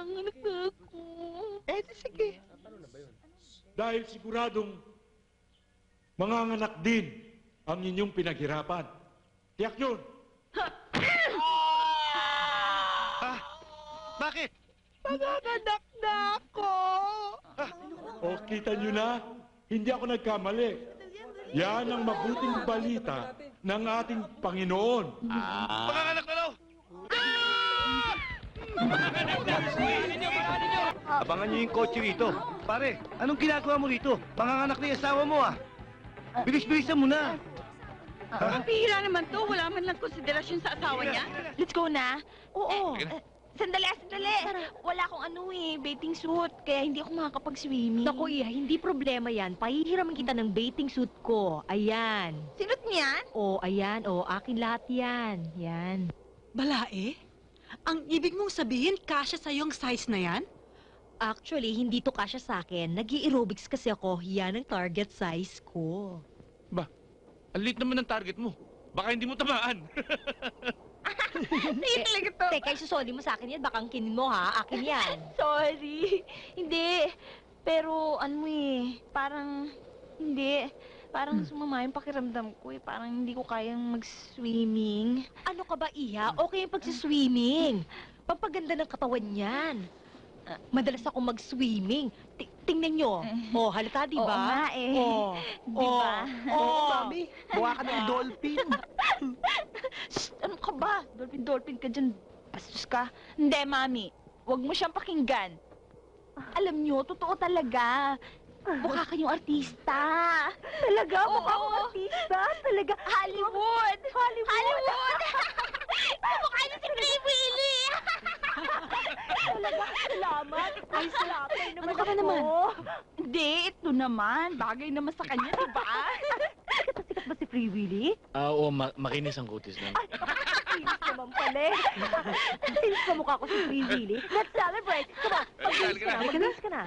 Manganganak na ako. Eh, di sige. Dahil siguradong manganganak din ang inyong pinaghirapan. Tiyak yun. Ah, bakit? Manganganak na ako. O kita nyo na, hindi ako nagkamali. Yan ang mabuting balita ng ating Panginoon. Panganganak na daw! Abangan niyo yung kotse rito. Pare, anong ginagawa mo rito? Panganganak na yung asawa mo ah. Bilis-bilisan mo na. Ang pihira naman to. Wala man lang konsiderasyon sa asawa niya. Let's go na. Oo. Eh, sandali, ah, sandali. Wala akong ano eh, bathing suit. Kaya hindi ako makakapag-swimming. Naku, Iha, hindi problema yan. Pahihiraman kita ng bathing suit ko. Ayan. Sinot niyan? O, ayan. O, akin lahat yan. Yan. Balae? Ang ibig mong sabihin, kasya sa yung size na yan? Actually, hindi to kasya sa akin. nag aerobics kasi ako. Yan ang target size ko. Ang lit naman ng target mo. Baka hindi mo tamaan. Hindi talaga to. Teka, isusoli mo sa akin yan. Baka ang kinin mo, ha? Akin yan. Sorry. Hindi. Pero ano eh, parang hindi. Parang sumama yung pakiramdam ko eh. Parang hindi ko kayang mag-swimming. Ano ka ba, Iha? Okay yung pagsiswimming. Pampaganda ng katawan yan. Ah, Madalas ako mag-swimming. Ti- tingnan nyo. Oh, halata, di Oo ba? nga eh. Oh, Di ba? Oh, Mami, buha ka ng dolphin. Shh, ano ka ba? Dolphin-dolphin ka dyan. Bastos ka. Hindi, Mami. Huwag mo siyang pakinggan. Alam niyo, totoo talaga. Mukha kayong artista. Talaga? Mukha akong artista? Talaga? Hollywood! Hollywood! Hollywood! Mukha niyo si Free Willy! talaga? Salamat. Ay, salamat. Ano ka ba naman? Hindi, ito naman. Bagay naman sa kanya, di ba? Sikat ba si Free Willy? Ah, oo, ma- makinis ang kutis lang. Kinis naman pala eh. Kinis sa mukha ko si Free Willy. Let's celebrate. Come on. Mag-kinis ka na. Mag-kinis ka na.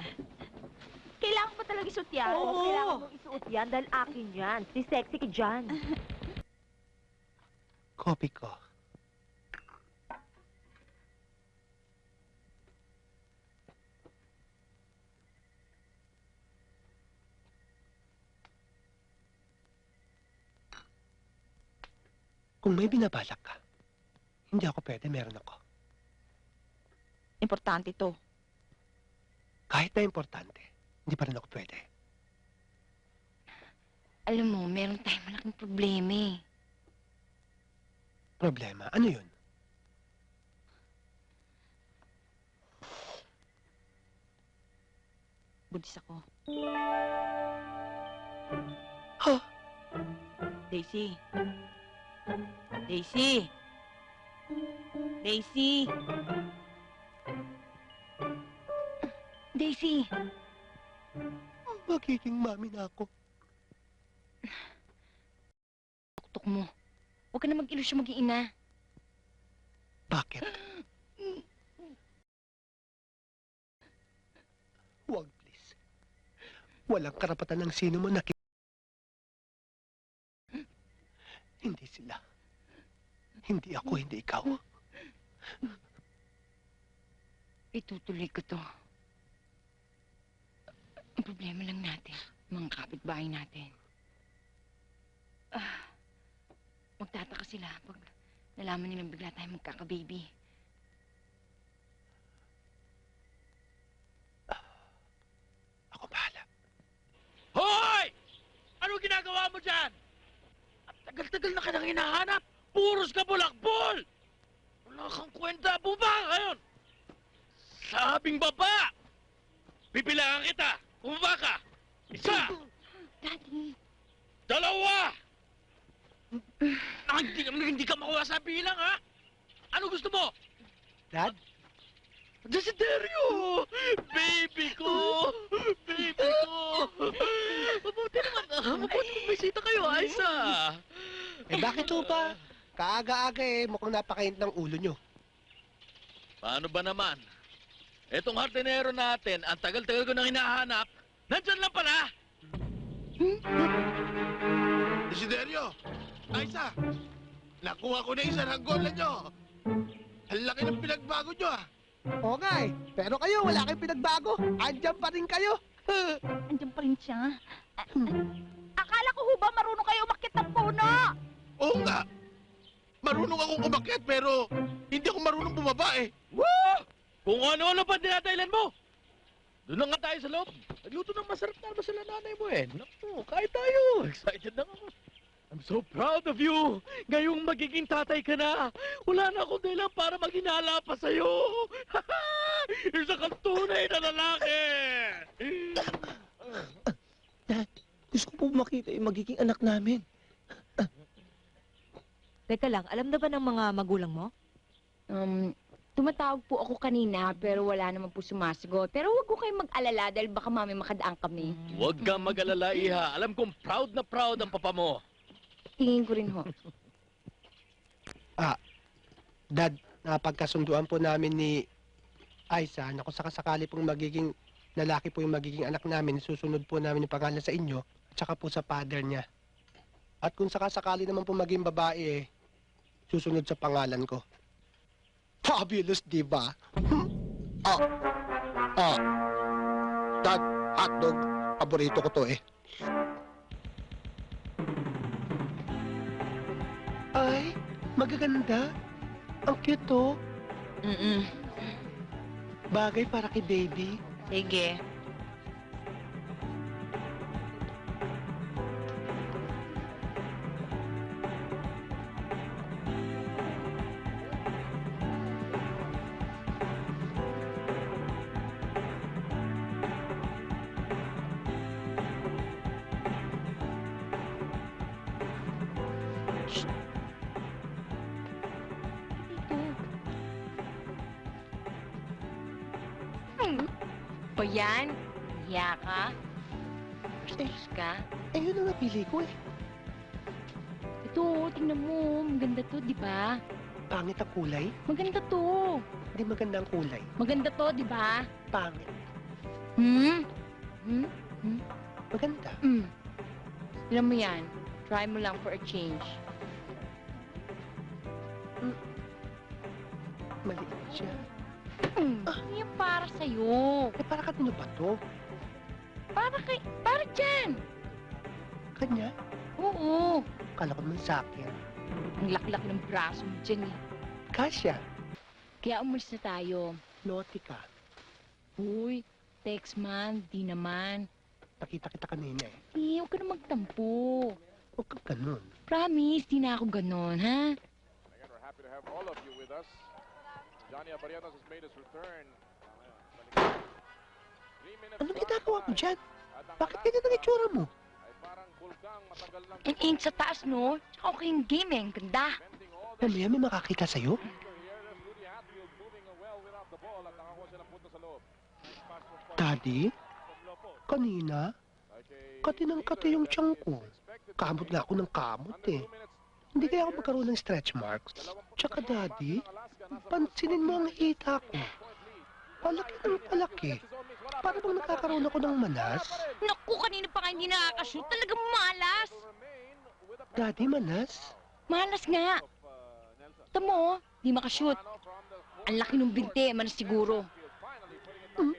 Kailangan pa talaga isuot yan. Oo, kailangan mong isuot yan dahil akin yan. Si sexy ka dyan. Kopi ko. Kung may binabalak ka, hindi ako pwede, meron ako. Importante to. Kahit na importante, hindi pa rin ako pwede. Alam mo, meron tayong malaking problema eh. Problema, ano yun? Budis ako. Ha? Daisy. Daisy. Daisy. Daisy. Magiging mami na ako. Tuktok mo. Huwag ka na mag-ilusyon mag-iina. Bakit? Huwag, please. Walang karapatan ng sino mo na ki- Hindi sila. Hindi ako, hindi ikaw. Itutuloy ko to. Ang problema lang natin, mga kapitbahay natin. Ah, magtataka sila pag nalaman nilang bigla tayong magkakababy. Ako bahala. Hoy! Ano ginagawa mo dyan? At tagal-tagal na ka nang hinahanap. Puros ka bulakbol! Wala kang kwenta. Bumaba ka ngayon! Sabing baba! Bibilangan kita! Bumaba ka! Isa! Daddy, Dalawa! Ah, hindi, ka- hindi ka makuha sa bilang, ha? Ano gusto mo? Dad? Desiderio! Baby ko! Baby ko! Mabuti naman, ah. Mabuti kung bisita kayo, Aisa. Eh bakit ho pa? Kaaga-aga eh, mukhang napakainit ng ulo nyo. Paano ba naman? Etong hardinero natin, ang tagal-tagal ko nang hinahanap, nandyan lang pala! Desiderio! Aisa! Nakuha ko na isa ng gola nyo! Ang laki ng pinagbago nyo ah! Oo nga eh. Pero kayo, wala kayong pinagbago. Andyan pa rin kayo. Andiyan pa rin siya. Ah, Akala ko ho ba marunong kayo umakyat ng puno? Oo nga. Marunong akong umakyat pero hindi ako marunong bumaba eh. Woo! Kung ano-ano pa dinadailan mo! Doon na nga tayo sa loob. Nagluto ng masarap na almusal na nanay mo eh. Naku, kain tayo. Excited na ako. I'm so proud of you. Ngayong magiging tatay ka na. Wala na akong dahilan para maghinala pa sa'yo. Isa kang tunay na lalaki. Gusto ko po makita yung magiging anak namin. Teka lang, alam na ba ng mga magulang mo? Um, tumatawag po ako kanina pero wala naman po sumasagot. Pero huwag ko kayong mag-alala dahil baka mami makadaan kami. Huwag kang mag-alala, Iha. Alam kong proud na proud ang papa mo. Tingin ko rin ho. Dad, napagkasunduan po namin ni Aiza na kung sakasakali pong magiging lalaki po yung magiging anak namin, susunod po namin yung pangalan sa inyo at saka po sa father niya. At kung sakasakali naman po maging babae, eh, susunod sa pangalan ko. Fabulous, di ba? Hmm? Ah, ah. Dad, hotdog, paborito ko to eh. Ay, magaganda. Ang cute to. Mm-mm. Bagay para kay baby. Sige. Ba yan? Hiya ka? Bastos ka? Eh, yun ang napili ko eh. Ito, tingnan mo. Maganda to, di ba? Pangit ang kulay. Maganda to. Hindi maganda ang kulay. Maganda to, di ba? Pangit. Hmm? Hmm? Maganda. Hmm. Tignan mo yan. Try mo lang for a change. Maliit siya. Hmm. Hindi yan para sa'yo. Eh, para kanino ba to? Para kay... Para dyan. Kanya? Oo. Kala ko naman sa akin. Ang laki-laki ng braso mo dyan eh. Kasya. Kaya umalis na tayo. Naughty ka. Uy, text man, di naman. Nakita kita kanina eh. Eh, huwag ka na magtampo. Huwag kang ganun. Promise, di na ako ganon, ha? Again, we're happy to have all of you with us. Johnny Aparianos has made his return. Anong ginagawa mo dyan? Bakit ganyan ang itsura mo? Ay parang bulkang matagal nang Ang init sa taas, no? Tsaka okay yung game eh. Ang ganda. Mamaya may makakita sa'yo. Daddy, kanina, kati ng kati yung tiyan ko. Kamot nga ako ng kamot eh. Hindi kaya ako magkaroon ng stretch marks. Tsaka daddy, pansinin mo ang hita ko. Palaki ng palaki. Para bang nakakaroon ako ng manas? Naku, kanina pa nga hindi nakakashoot. Talagang malas. Daddy, manas? Malas nga. Tamo, di makashoot. Ang laki ng binte, manas siguro. Hmm,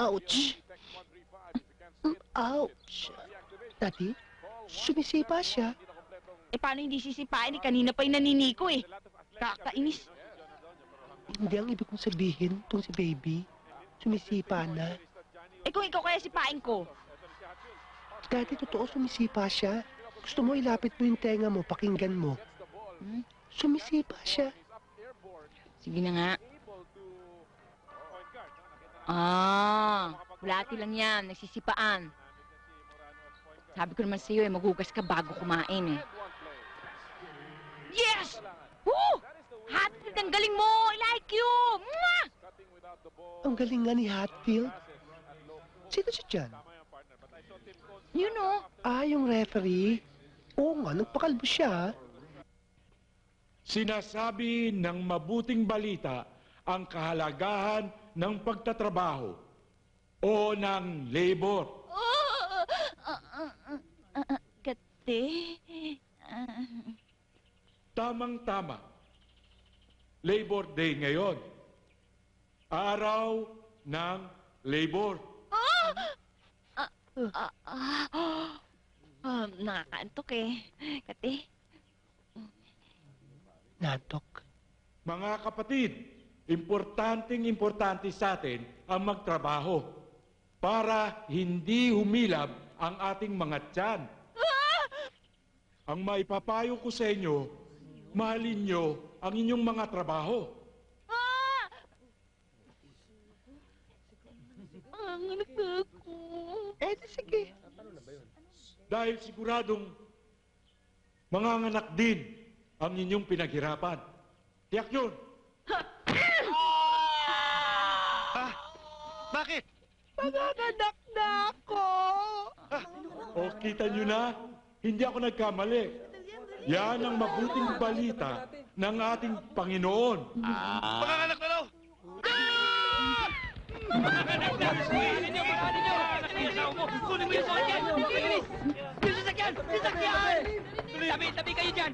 Ouch! Hmm, Ouch! Daddy, sumisipa siya. Eh, paano hindi sisipain? Eh, kanina pa yung naniniko eh. Kakainis. Hindi ang ibig kong sabihin, tong si baby. Sumisipa na. Eh, kung ikaw kaya sipain ko. Daddy, totoo sumisipa siya. Gusto mo ilapit mo yung tenga mo, pakinggan mo. Hmm? Sumisipa siya. Sige na nga. Ah, bulati lang yan. Nagsisipaan. Sabi ko naman sa'yo eh, maghugas ka bago kumain eh. Yes! Woo! Hatid, ang galing mo! I like you! Mwah! Ang galing nga ni Hatfield. Sino siya dyan? You know, Ah, yung referee. Oo nga, nagpakalbo siya. ah. Sinasabi ng mabuting balita ang kahalagahan ng pagtatrabaho o ng labor. Oh! Ah, ah, ah, ah, ah, Kate? Ah, Tamang-tama. Labor Day ngayon. Araw ng labor. Ah, ah, ah, nakakaantok eh. Kati, Natok. Mga kapatid, importanteng importante sa atin ang magtrabaho para hindi humilab ang ating mga tiyan. Ang maipapayo ko sa inyo, mahalin nyo ang inyong mga trabaho. ang anak ako. Eh, di sige. Dahil siguradong manganganak din ang inyong pinaghirapan. Tiyak yun. Ha? Bakit? Manganganak na ako! O kita nyo na, hindi ako nagkamali. Yan ang mabuting balita ng ating Panginoon. Panganganak na daw! Kunin! Bilis! Yung sasakyan! Sasakyan! Tabi-tabi kayo dyan!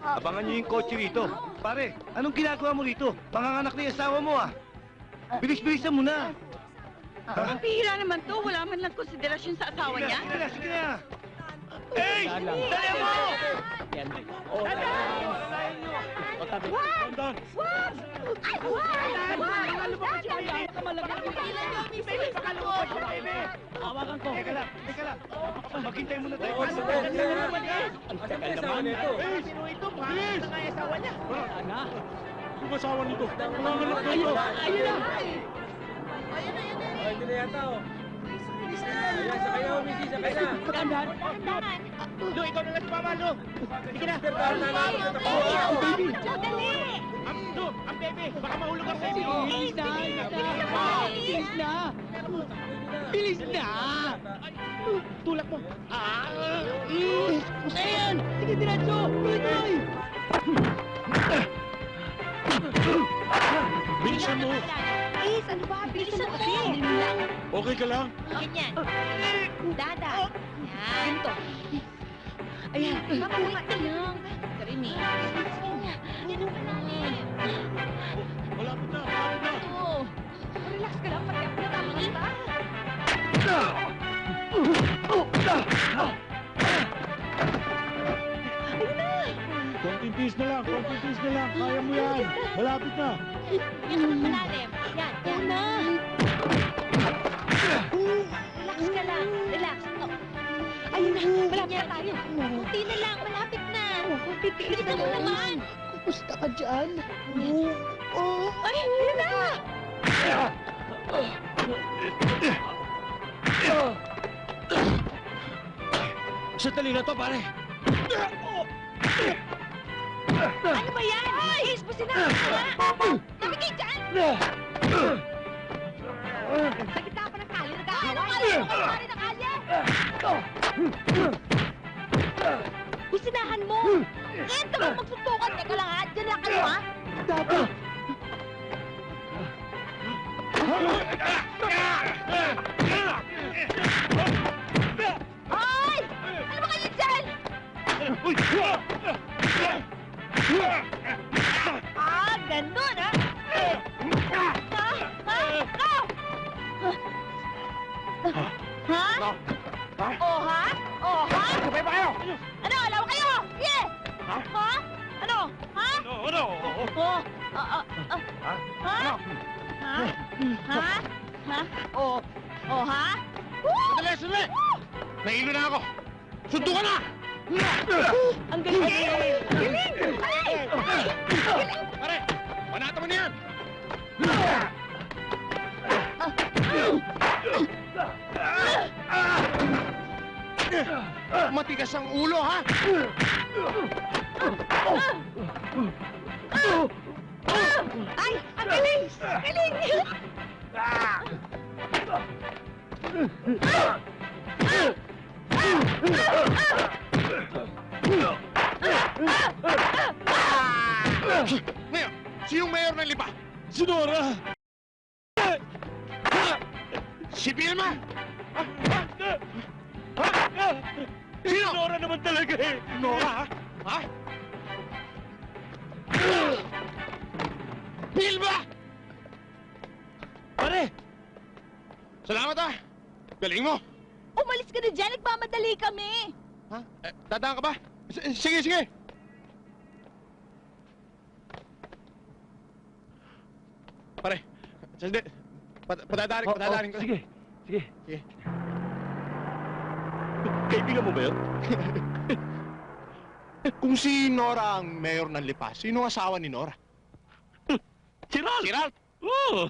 Abangan niyo yung kotse rito. Pare, anong ginagawa mo rito? Panganganak na yung asawa mo ah. Bilis-bilisan mo na. Ang bihira naman to, wala man lang konsiderasyon sa asawa niya. Sige na, sige na. Hey! Dali mo! Dandan! Hawakan ko! Teka lang, teka lang. Maghintay muna tayo. Ang tagal naman. ito! Bilis! Ana! Yung asawa nito, manganganak na. Ito. Ayun na! Dahan-dahan! Lu, ikaw na lang si Mama, Lu! Sige na! Baby! Dali! Ang, Lu, bebe! Baka mahulog ang bebe! Bilis na! Na! Na! Tulak mo! Ah! Mm. Ayan! Sige, diretso! Mo! Please, ano ba? Bilisan mo kasi. Okay ka lang? Ganyan. Dada. Yan. Ganito. Ayan. Mapapait ka lang. Ito rin eh. Na. Yan ang panangin. Malapit na, malapit na. Relax ka lang. Pati ako nakakita. Konting tiis na lang, konting tiis na lang. Kaya mo yan. Malapit na. Yan ang malalim. Yan. Yan. na. Relax ka lang. Relax. Ito. Ayun na. Malapit na tayo. Kunti na lang. Malapit na. Bilisan mo naman. Kumusta ka dyan? Oh. Ay, yun na. Sandali na to, pare! Ano ba yan? Ay! Mo sinabi na! Nabigay dyan! Sa gitna pa ng kalye, nag-aaway! Ano pare ng kalye? Kusinahan mo! Ito mo magsutukan! Teka lang ha! Diyan lang kayo ha! Hoy! Ano ba kayo dyan? Ah, Oh, ha? Sabay pa kayo! Ano? Alaw kayo? Sige! Ha? Ha? Ano? Ha? Ano? Ano? Oh, ah, ah, ah. Ha? Ha? Ano? Ha? Ha? Ha? Oh, oh, ha? Woo! Sandali, sandali! Nahilo na ako! Sunto ka na! Ang galing! Galing! Ay! Ay! Galing! Pare, panata mo na yan! Matigas ang ulo, ha? Ay! Ang galing! Galing! Ngayon, sinong mayor ng lipa? Si Nora! Si Vilma! Si Sino? Nora naman talaga eh! Nora, ha? Bilba! Pare! Salamat ah! Galing mo! Umalis ka na dyan, nagmamadali kami. Ha? Eh, dadaan ka ba? S- sige, sige! Pare, sandali. Pat patadarin, Oh, patadarin oh, ko. Sige, sige. Sige. Kaibigan mo ba yun? Kung si Nora ang mayor ng Lipas, sino ang asawa ni Nora? Si Ralph! Oo!